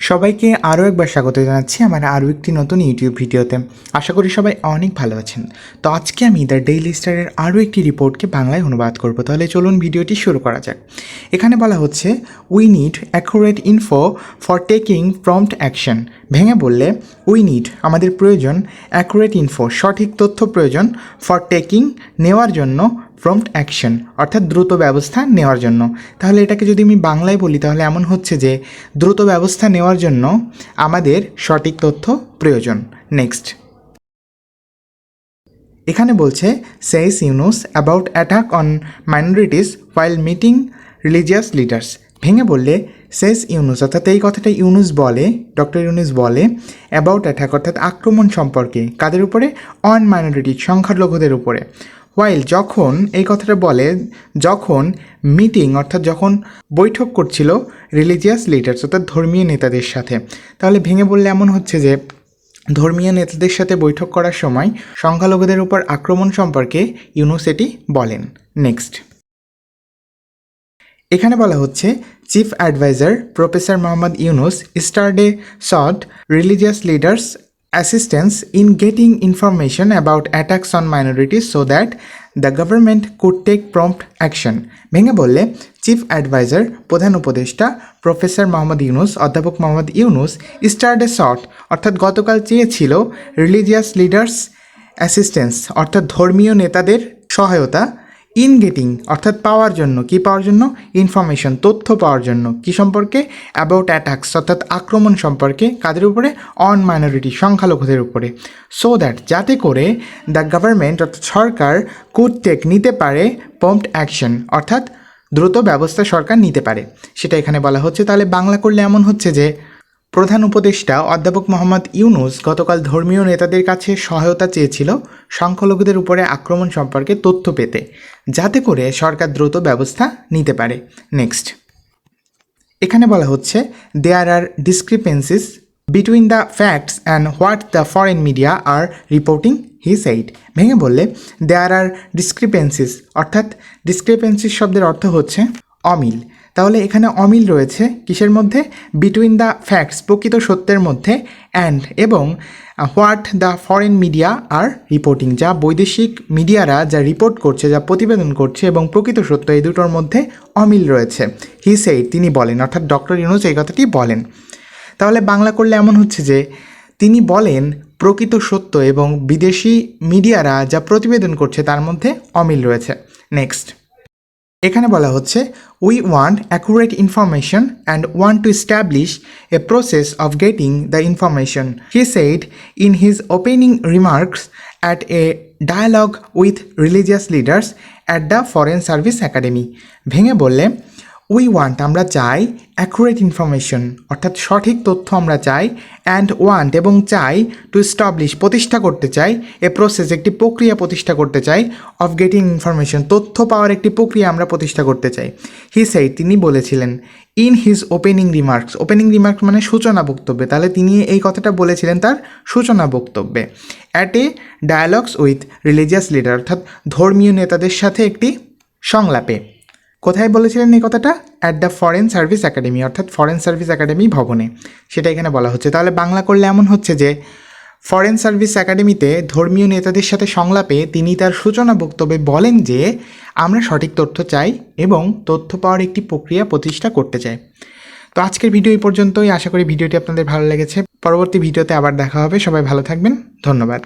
সবাইকে আরও একবার স্বাগত জানাচ্ছি আমার আরও একটি নতুন ইউটিউব ভিডিওতে। আশা করি সবাই অনেক ভালো আছেন। তো আজকে আমি দ্য ডেইলি স্টারের আরও একটি রিপোর্টকে বাংলায় অনুবাদ করব। তাহলে চলুন ভিডিওটি শুরু করা যাক। এখানে বলা হচ্ছে we need accurate info for taking prompt action ভেঙে বললে উই নিড আমাদের প্রয়োজন অ্যাকুরেট ইনফো সঠিক তথ্য প্রয়োজন ফর টেকিং নেওয়ার জন্য প্রম্পট অ্যাকশন অর্থাৎ দ্রুত ব্যবস্থা নেওয়ার জন্য। তাহলে এটাকে যদি আমি বাংলায় বলি, তাহলে এমন হচ্ছে যে, দ্রুত ব্যবস্থা নেওয়ার জন্য আমাদের সঠিক তথ্য প্রয়োজন। নেক্সট এখানে বলছে says Yunus about attack on minorities while meeting religious leaders ভেঙে বললে সেস ইউনুস অর্থাৎ এই কথাটা ইউনুস বলে ডক্টর ইউনুস বলে অ্যাবাউট অ্যাটাক অর্থাৎ আক্রমণ সম্পর্কে, কাদের উপরে? অন মাইনরিটি সংখ্যালঘুদের উপরে। ওয়াইল যখন এই কথাটা বলে, যখন মিটিং অর্থাৎ যখন বৈঠক করছিল রিলিজিয়াস লিডার্স অর্থাৎ ধর্মীয় নেতাদের সাথে, তাহলে ভেঙে বললে এমন হচ্ছে যে, ধর্মীয় নেতাদের সাথে বৈঠক করার সময় সংখ্যালঘুদের উপর আক্রমণ সম্পর্কে ইউনুস এটি বলেন। নেক্সট এখানে বলা হচ্ছে chief adviser professor Mohammad Yunus Saturday sought religious leaders assistance in getting information about attacks on minorities so that the government could take prompt action ভেঙে বললে চিফ অ্যাডভাইজার প্রধান উপদেষ্টা প্রফেসর মোহাম্মদ ইউনুস, অধ্যাপক মোহাম্মদ ইউনুস স্টারডে সট অর্থাৎ গতকাল চেয়েছিল রিলিজিয়াস লিডার্স অ্যাসিস্ট্যান্স অর্থাৎ ধর্মীয় নেতাদের সহায়তা ইন গেটিং অর্থাৎ পাওয়ার জন্য, কি পাওয়ার জন্য? ইনফরমেশন তথ্য পাওয়ার জন্য, কি সম্পর্কে? অ্যাবাউট অ্যাটাকস অর্থাৎ আক্রমণ সম্পর্কে, কাদের উপরে? অন মাইনরিটি সংখ্যালঘুদের উপরে। সো দ্যাট যাতে করে দ্য গভর্নমেন্ট অর্থাৎ সরকার কুড টেক নিতে পারে পম্পড অ্যাকশন অর্থাৎ দ্রুত ব্যবস্থা সরকার নিতে পারে। সেটা এখানে বলা হচ্ছে। তাহলে বাংলা করলে এমন হচ্ছে যে প্রধান উপদেষ্টা অধ্যাপক মোহাম্মদ ইউনুস গতকাল ধর্মীয় নেতাদের কাছে সহায়তা চেয়েছিল সংখ্যালঘুদের উপরে আক্রমণ সম্পর্কে তথ্য পেতে, যাতে করে সরকার দ্রুত ব্যবস্থা নিতে পারে। নেক্সট। এখানে বলা হচ্ছে there are discrepancies between the facts and what the foreign media are reporting he said ভেঙে বললে দেয়ার আর ডিসক্রিপেন্সিস অর্থাৎ ডিসক্রিপেন্সিস শব্দের অর্থ হচ্ছে অমিল। তাহলে এখানে অমিল রয়েছে কিসের মধ্যে? বিটুইন দ্য ফ্যাক্টস প্রকৃত সত্যের মধ্যে অ্যান্ড এবং what the foreign media are reporting যা বৈদেশিক মিডিয়ারা যা রিপোর্ট করছে, যা প্রতিবেদন করছে এবং প্রকৃত সত্য, এই দুটোর মধ্যে অমিল রয়েছে। হি সেই তিনি বলেন, অর্থাৎ ডক্টর ইউনুস এই কথাটি বলেন। তাহলে বাংলা করলে এমন হচ্ছে যে, তিনি বলেন, প্রকৃত সত্য এবং বিদেশি মিডিয়ারা যা প্রতিবেদন করছে, তার মধ্যে অমিল রয়েছে। নেক্সট এখানে বলা হচ্ছে we want accurate information and want to establish a process of getting the information he said in his opening remarks at a dialogue with religious leaders at the Foreign Service Academy ভেঙে বললে we want আমরা চাই accurate information অর্থাৎ সঠিক তথ্য আমরা চাই and want এবং চাই টু স্টাবলিশ প্রতিষ্ঠা করতে চাই, এ প্রসেস একটি প্রক্রিয়া প্রতিষ্ঠা করতে চাই অফ গেটিং ইনফরমেশন তথ্য পাওয়ার একটি প্রক্রিয়া আমরা প্রতিষ্ঠা করতে চাই। হি সাই তিনি বলেছিলেন in his opening remarks opening remarks মানে সূচনা বক্তব্যে, তাহলে তিনি এই কথাটা বলেছিলেন তার সূচনা বক্তব্যে। At a dialogues with religious leader অর্থাৎ ধর্মীয় নেতাদের সাথে একটি সংলাপে। কোথায় বলেছিলেন এই কথাটা? At the Foreign Service Academy অর্থাৎ ফরেন সার্ভিস একাডেমি ভবনে। সেটা এখানে বলা হচ্ছে। তাহলে বাংলা করলে এমন হচ্ছে যে ফরেন সার্ভিস একাডেমিতে ধর্মীয় নেতাদের সাথে সংলাপে তিনি তার সূচনা বক্তব্যে বলেন যে, আমরা সঠিক তথ্য চাই এবং তথ্য পাওয়ার একটি প্রক্রিয়া প্রতিষ্ঠা করতে চাই। তো আজকের ভিডিও এই পর্যন্তই। আশা করি ভিডিওটি আপনাদের ভালো লেগেছে। পরবর্তী ভিডিওতে আবার দেখা হবে। সবাই ভালো থাকবেন। ধন্যবাদ।